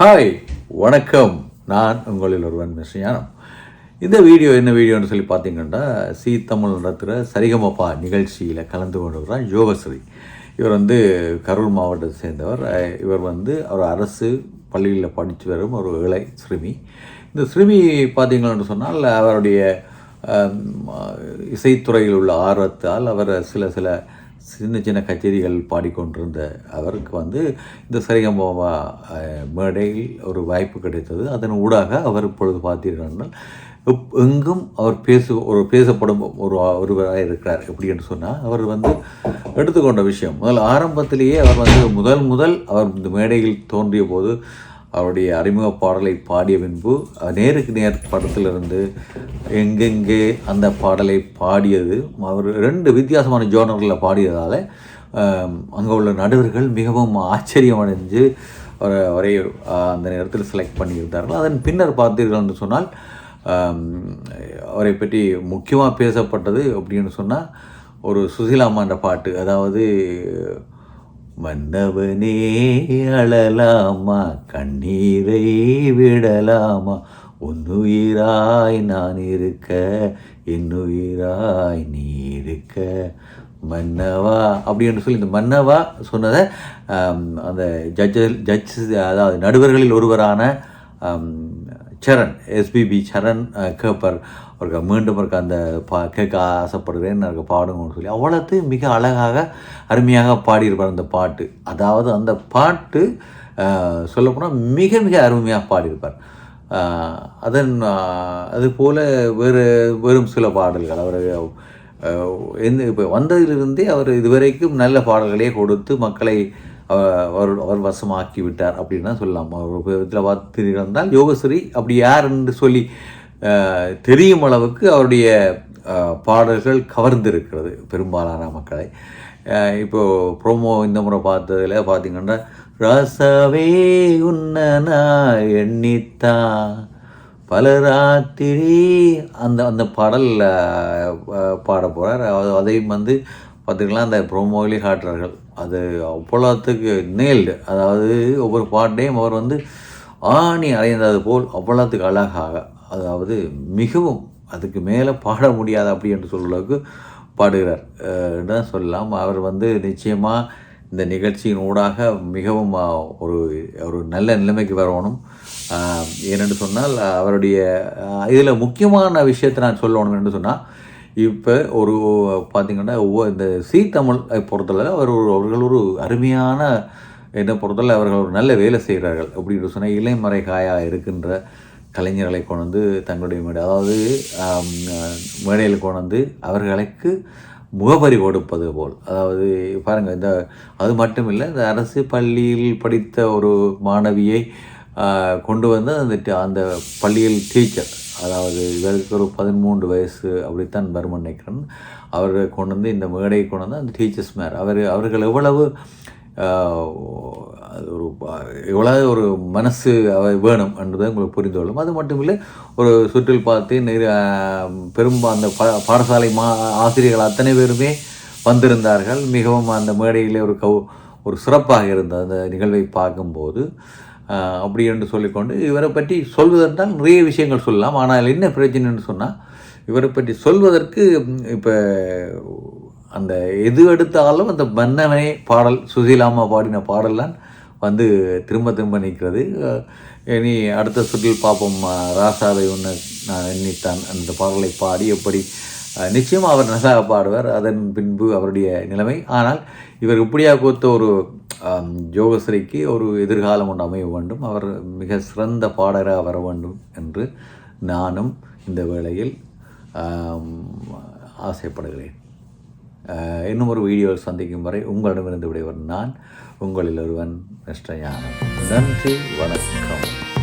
Hi வணக்கம். நான் உங்களில் ஒருவன் மிஸ்யானம் இந்த வீடியோ என்ன வீடியோன்னு சொல்லி பார்த்தீங்கன்னா சி தமிழ் நடத்துகிற சரிகமப்பா நிகழ்ச்சியில் கலந்து கொண்டிருக்கிறார் யோகஸ்ரீ. இவர் வந்து கரூர் மாவட்டத்தை சேர்ந்தவர். இவர் வந்து அவர் அரசு பள்ளியில் படித்து வரும் ஒரு இளை சிறுமி இந்த சிறுமி பார்த்தீங்கன்னு சொன்னால் அவருடைய இசைத்துறையில் உள்ள ஆர்வத்தால் அவர் சில சில சின்ன சின்ன கச்சேரிகள் பாடிக்கொண்டிருந்த அவருக்கு வந்து இந்த சரிகமாவா மேடையில் ஒரு வாய்ப்பு கிடைத்தது. அதன் ஊடாக அவர் இப்பொழுது பார்த்தீர்கள் எப்- எங்கும் அவர் பேசு ஒரு பேசப்படும் ஒரு ஒருவராக இருக்கிறார். எப்படி என்று சொன்னால் அவர் வந்து எடுத்துக்கொண்ட விஷயம் முதல் ஆரம்பத்திலேயே அவர் வந்து முதல் முதல் அவர் இந்த மேடையில் தோன்றிய போது அவருடைய அறிமுக பாடலை பாடிய பின்பு நேருக்கு நேர் படத்திலிருந்து எங்கெங்கே அந்த பாடலை பாடியது அவர் ரெண்டு வித்தியாசமான ஜோனர்களில் பாடியதால் அங்கே உள்ள நடுவர்கள் மிகவும் ஆச்சரியமடைஞ்சு அவரை அவரை அந்த நேரத்தில் செலக்ட் பண்ணியிருந்தார்கள். அதன் பின்னர் பார்த்தீர்கள் என்று சொன்னால் அவரை பற்றி முக்கியமாக பேசப்பட்டது அப்படின்னு சொன்னால் ஒரு சுசிலாமான்ற பாட்டு அதாவது வந்தவனே அழலாமா? கண்ணீரை விடலாமா? உன்னுயிராய் நான் இருக்க என்னுயிராய் நீ இருக்க. மன்னவா அப்படின்னு சொல்லி இந்த மன்னவா சொன்னதை அந்த ஜட்ஜ ஜட்ஜ் அதாவது நடுவர்களில் ஒருவரான சரண் எஸ்பிபி சரண் கேப்பர். அவருக்கு மீண்டும் இருக்க அந்த பா கேட்க ஆசைப்படுகிறேன் எனக்கு பாடுங்கன்னு சொல்லி அவ்வளோத்தையும் மிக அழகாக அருமையாக பாடியிருப்பார் அந்த பாட்டு. அதாவது அந்த பாட்டு சொல்லப்போனால் மிக மிக அருமையாக பாடியிருப்பார். அதன் அதுபோல் வேறு வெறும் சில பாடல்கள். அவர் எந்த இப்போ வந்ததிலிருந்தே அவர் இதுவரைக்கும் நல்ல பாடல்களே கொடுத்து மக்களை அவர் அவர் வசமாக்கி விட்டார் அப்படின்னு தான் சொல்லலாம். அவர் விதத்தில் பார்த்திருந்தால் யோகஸ்ரீ அப்படி யார் என்று சொல்லி தெரியும் அளவுக்கு அவருடைய பாடல்கள் கவர்ந்திருக்கிறது பெரும்பாலான மக்களை. இப்போ ப்ரோமோ இந்த முறை பார்த்ததுல பார்த்தீங்கன்னா ரசவே உன்னனா எண்ணித்தா எண்ணித்தான் பல ராத்திரி அந்த அந்த பாடல் பாட போகிறார் அதையும் வந்து பார்த்திங்கன்னா அந்த ப்ரோமோவிலே காட்டுறார்கள். அது அவ்வளோத்துக்கு நேல்டு அதாவது ஒவ்வொரு பாட்டையும் அவர் வந்து ஆணி அறைந்தது போல் அவ்வளோத்துக்கு அழகாக அதாவது மிகவும் அதுக்கு மேலே பாட முடியாது அப்படி என்று சொல்ற பாடுகிறார். என்று தான் சொல்லலாம் அவர் வந்து நிச்சயமாக இந்த நிகழ்ச்சியின் ஊடாக மிகவும் ஒரு ஒரு நல்ல நிலைமைக்கு வரணும். ஏனென்று சொன்னால் அவருடைய இதில் முக்கியமான விஷயத்தை நான் சொல்லணும் என்று சொன்னால் இப்போ ஒரு பார்த்திங்கன்னா ஒவ்வொரு இந்த சீ தமிழ் பொறுத்தளவு அவர் ஒரு அவர்கள் ஒரு அருமையான என்னை பொறுத்தளவு அவர்கள் ஒரு நல்ல வேலை செய்கிறார்கள் அப்படின்னு சொன்னால் இலைமறை காயாக இருக்கின்ற கலைஞர்களை கொண்டு வந்து தங்களுடைய மேடை அதாவது மேடையில் கொண்டு அவர்களுக்கு முகவரி கொடுப்பது போல். அதாவது பாருங்கள் இந்த அது மட்டும் இல்லை இந்த அரசு பள்ளியில் படித்த ஒரு மாணவியை கொண்டு வந்து அந்த அந்த பள்ளியில் டீச்சர் அதாவது இவருக்கு ஒரு பதிமூன்று வயசு அப்படித்தான் பர்மன் நினைக்கிறேன். அவரை கொண்டு வந்து இந்த மேடையை கொண்டு வந்து அந்த டீச்சர்ஸ் மேர். அவர் அவர்கள் எவ்வளவு அது ஒரு ப- எவ்வளவு ஒரு மனசு வேணும் என்றதை உங்களுக்கு புரிந்து கொள்ளும். அது மட்டும் இல்லை ஒரு சுற்றில் பார்த்து நிற- பெரும்பா அந்த பா பாடசாலை மா ஆசிரியர்கள் அத்தனை பேருமே வந்திருந்தார்கள். மிகவும் அந்த மேடையிலே ஒரு கவு ஒரு சிறப்பாக இருந்தது அந்த நிகழ்வை பார்க்கும்போது அப்படி என்று சொல்லிக்கொண்டு இவரை பற்றி சொல்வதென்றால் நிறைய விஷயங்கள் சொல்லலாம். ஆனால் என்ன பிரச்சனைன்னு சொன்னால் இவரை பற்றி சொல்வதற்கு இப்போ அந்த எது எடுத்தாலும் அந்த மன்னவனே பாடல் சுசீலாமா பாடின பாடல்லாம் வந்து திரும்ப திரும்ப நிற்கிறது. இனி அடுத்த சுற்றில் பார்ப்போம். ராசாதை ராசாவை உன்னை நான் எண்ணித்தான். அந்த பாடலை பாடி எப்படி நிச்சயம் அவர் நன்றாக பாடுவார். அதன் பின்பு அவருடைய நிலைமை. ஆனால் இவர் இப்படியாக கொடுத்த ஒரு ஜோகஸ்ரீக்கு ஒரு எதிர்காலம் ஒன்று அமைய வேண்டும். அவர் மிக சிறந்த பாடகராக வர வேண்டும் என்று நானும் இந்த வேளையில் ஆசைப்படுகிறேன். இன்னும் ஒரு வீடியோவில் சந்திக்கும் வரை உங்களிடமிருந்து விடைவர் நான் உங்களில் ஒருவன் மிஸ்டர் நன்றி வணக்கம்.